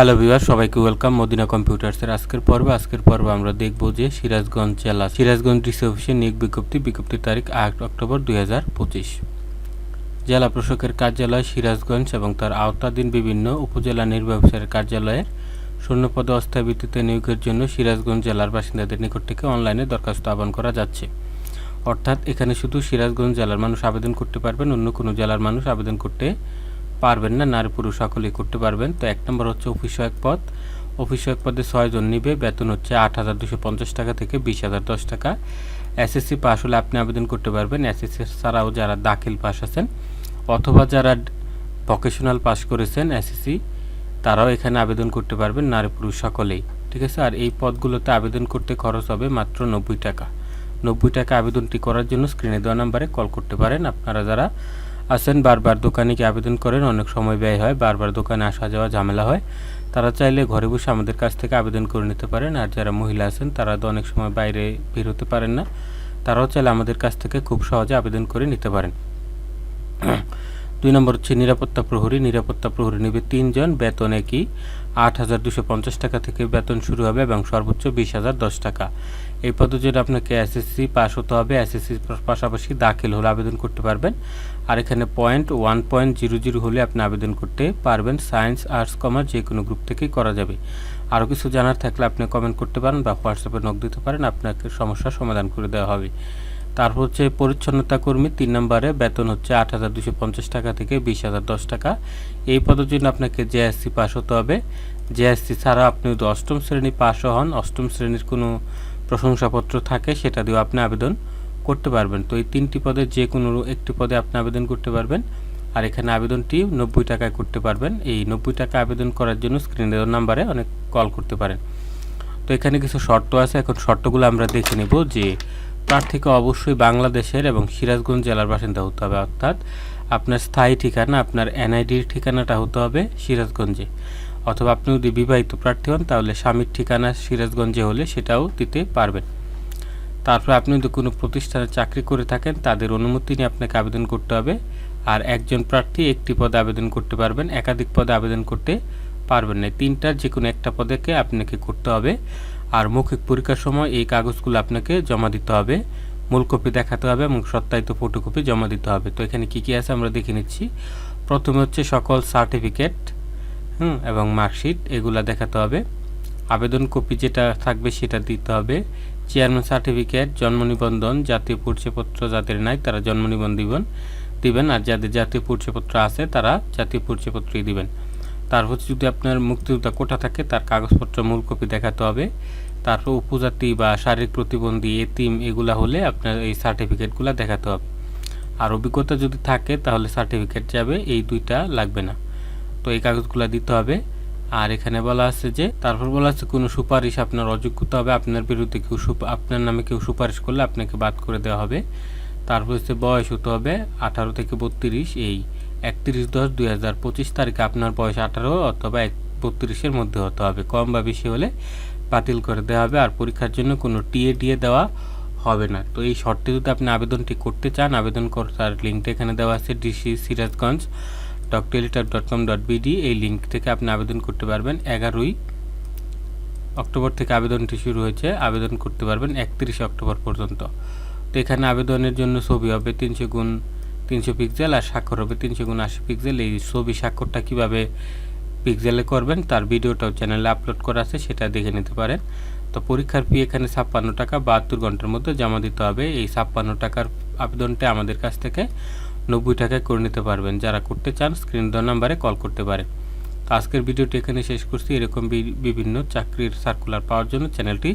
Hello viewer সবাইকে welcome Madina কম্পিউটার্সের আজকের পর্বে। আজকের পর্বে আমরা দেখব যে সিরাজগঞ্জ জেলা, সিরাজগঞ্জ ডিসি অফিসের নিয়োগ বিজ্ঞপ্তি বিজ্ঞপ্তির তারিখ আট অক্টোবর দুই হাজার পঁচিশ। জেলা প্রশাসকের কার্যালয় সিরাজগঞ্জ এবং তার আওতাধীন বিভিন্ন উপজেলা নির্বাহী অফিসারের কার্যালয়ের শূন্যপদে অস্থায়ী ভিত্তিতে নিয়োগের জন্য সিরাজগঞ্জ জেলার বাসিন্দাদের নিকট থেকে অনলাইনে দরখাস্ত আহ্বান করা যাচ্ছে। অর্থাৎ এখানে শুধু সিরাজগঞ্জ জেলার মানুষ আবেদন করতে পারবেন, অন্য কোনো জেলার মানুষ আবেদন করতে পারবেন না, নারী পুরুষ সকলেই করতে পারবেন। তো এক নম্বর হচ্ছে অফিস সহায়ক পদ। অফিস সহায়ক পদে ছয়জন নিবে, বেতন হচ্ছে আট হাজার দুশো পঞ্চাশ টাকা থেকে বিশ হাজার দশ টাকা। এসএসসি পাস হলে আপনি আবেদন করতে পারবেন। এসএসসি ছাড়াও যারা দাখিল পাস আছেন অথবা যারা ভকেশনাল পাস করেছেন এসএসসি তারাও এখানে আবেদন করতে পারবেন, নারী পুরুষ সকলেই। ঠিক আছে? আর এই পদগুলোতে আবেদন করতে খরচ হবে মাত্র নব্বই টাকা। নব্বই টাকা আবেদনটি করার জন্য স্ক্রিনে দেওয়া নাম্বারে কল করতে পারেন। আপনারা যারা আসেন, বারবার দোকানে গিয়ে আবেদন করেন, অনেক সময় ব্যয় হয়, বারবার দোকানে আসা যাওয়া ঝামেলা হয়। তারা চাইলে ঘরে বসে আমাদের কাছ থেকে আবেদন করে নিতে পারেন, আর যারা মহিলা আছেন, তারা তো অনেক সময় বাইরে বের হতে পারেন না, তারাও চাইলে আমাদের কাছ থেকে খুব সহজে আবেদন করে নিতে পারেন। দুই নম্বর হচ্ছে নিরাপত্তা প্রহরী নিরাপত্তা প্রহরী নেবে তিনজন, বেতন একই, আট হাজার দুশো পঞ্চাশ টাকা থেকে বেতন শুরু হবে এবং সর্বোচ্চ বিশ হাজার দশ টাকা। এই জন্য আপনাকে এসএসসি পাস হতে হবে এসএসসি পাশাপাশি দাখিল হলে আবেদন করতে পারবেন। আর এখানে point one point zero zero হলে আপনি আবেদন করতে পারবেন। সায়েন্স আর্টস কমার্স যে কোনো গ্রুপ থেকেই করা যাবে। আরও কিছু জানার থাকলে আপনি কমেন্ট করতে পারেন বা হোয়াটসঅ্যাপে নক দিতে পারেন, আপনাকে সমস্যার সমাধান করে দেওয়া হবে। তারপর হচ্ছে পরিচ্ছন্নতা কর্মী, তিন নম্বরে বেতন হচ্ছে আট হাজার দুশো পঞ্চাশ টাকা থেকে বিশ হাজার দশ টাকা। এই পদের জন্য আপনাকে জেএসসি পাস হতে হবে। জেএসসি ছাড়া আপনি যদি অষ্টম শ্রেণি পাশও হন, অষ্টম শ্রেণির কোনো প্রশংসাপত্র থাকে, সেটা দিয়েও আপনি আবেদন করতে পারবেন। তো এই তিনটি পদে যে কোনো একটি পদে আপনি আবেদন করতে পারবেন। আর এখানে আবেদনটি নব্বই টাকায় করতে পারবেন। এই নব্বই টাকা আবেদন করার জন্য স্ক্রিনে দেওয়ার নাম্বারে অনেক কল করতে পারেন। তো এখানে কিছু শর্ত আছে। এখন শর্তগুলো আমরা দেখে নেব যে প্রার্থীকে অবশ্যই বাংলাদেশের এবং সিরাজগঞ্জ জেলার বাসিন্দা হতে হবে। অর্থাৎ আপনার স্থায়ী ঠিকানা, আপনার এনআইডির ঠিকানাটা হতে হবে সিরাজগঞ্জে। অথবা আপনি যদি বিবাহিত প্রার্থী হন, তাহলে স্বামীর ঠিকানা সিরাজগঞ্জে হলে সেটাও দিতে পারবেন। তারপর আপনি যদি কোনো প্রতিষ্ঠানে চাকরি করে থাকেন, তাদের অনুমতি নিয়ে আপনাকে আবেদন করতে হবে। আর একজন প্রার্থী একটি পদে আবেদন করতে পারবেন, একাধিক পদে আবেদন করতে পারবেন না। তিনটার যে কোনো একটা পদেকে আপনাকে করতে হবে। আর মৌখিক পরীক্ষার সময় এই কাগজগুলো আপনাকে জমা দিতে হবে। মূল কপি দেখাতে হবে এবং সত্যায়িত ফটোকপি জমা দিতে হবে। তো এখানে কি কি আছে আমরা দেখে নিচ্ছি। প্রথমে হচ্ছে সকল সার্টিফিকেট, হুম, এবং মার্কশিট, এগুলা দেখাতে হবে। আবেদন কপি যেটা থাকবে সেটা দিতে হবে। চেয়ারম্যান সার্টিফিকেট জন্ম নিবন্ধন, জাতীয় পরিচয়পত্র যাদের নাই তারা জন্ম নিবন্ধন দিবেন। আর যাদের জাতীয় পরিচয়পত্র আছে তারা জাতীয় পরিচয়পত্রই দিবেন। তারপর যদি আপনার মুক্তিযোদ্ধা কোটা থাকে তার কাগজপত্র, মূল কপি দেখাতে হবে। তারপর উপজাতি বা শারীরিক প্রতিবন্ধী, এতিম এগুলা হলে আপনার এই সার্টিফিকেটগুলো দেখাতে হবে। আর অভিজ্ঞতা যদি থাকে তাহলে সার্টিফিকেট যাবে, এই দুইটা লাগবে না। তো এই কাগজগুলো দিতে হবে। আর এখানে বলা আছে যে, তারপর বলা আছে, কোনো সুপারিশ আপনার অযোগ্যতা হবে, আপনার বিরুদ্ধে কেউ আপনার নামে কেউ সুপারিশ করলে আপনাকে বাদ করে দেওয়া হবে। তারপর হচ্ছে বয়স হতে হবে আঠারো থেকে বত্রিশ, এই একত্রিশ দশ দুই হাজার পঁচিশ তারিখে আপনার বয়স আঠারো অথবা এক, বত্রিশের মধ্যে হতে হবে। কম বা বেশি হলে বাতিল করে দেওয়া হবে, আর পরীক্ষার জন্য কোনো টিএ ডিএ দেওয়া হবে না। তো এই শর্তে যদি আপনি আবেদনটি করতে চান আবেদন করার লিঙ্কটা এখানে দেওয়া আছে, DC Sirajganj dot Teletalk dot com dot BD এই লিঙ্ক থেকে আপনি আবেদন করতে পারবেন। এগারোই অক্টোবর থেকে আবেদনটি শুরু হয়েছে। আবেদন করতে পারবেন একত্রিশে অক্টোবর পর্যন্ত। তো এখানে আবেদনের জন্য ছবি হবে তিনশো গুণ তিনশো পিক্সেল আর স্বাক্ষর হবে তিনশো গুণ আশি পিক্সেল এই ছবি স্বাক্ষরটা কীভাবে পিক্সেলে করবেন তার ভিডিওটাও চ্যানেলে আপলোড করা আছে, সেটা দেখে নিতে পারেন। তো পরীক্ষার ফি এখানে ছাপ্পান্ন টাকা, বাহাত্তর ঘণ্টার মধ্যে জমা দিতে হবে। এই ছাপ্পান্ন টাকার আবেদনটা আমাদের কাছ থেকে নব্বই টাকায় করে নিতে পারবেন। যারা করতে চান স্ক্রিন দেওয়া নাম্বারে কল করতে পারেন তো আজকের ভিডিওটি এখানে শেষ করছি। এরকম বিভিন্ন চাকরির সার্কুলার পাওয়ার জন্য চ্যানেলটি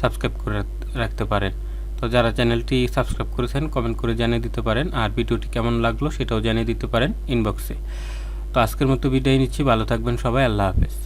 সাবস্ক্রাইব করে রাখতে পারেন। তো যারা চ্যানেলটি সাবস্ক্রাইব করেছেন কমেন্ট করে জানিয়ে দিতে পারেন। আর ভিডিওটি কেমন লাগল সেটাও জানিয়ে দিতে পারেন ইনবক্সে তো আজকের মতো বিদায় নিচ্ছি। ভালো থাকবেন সবাই। আল্লাহ হাফেজ।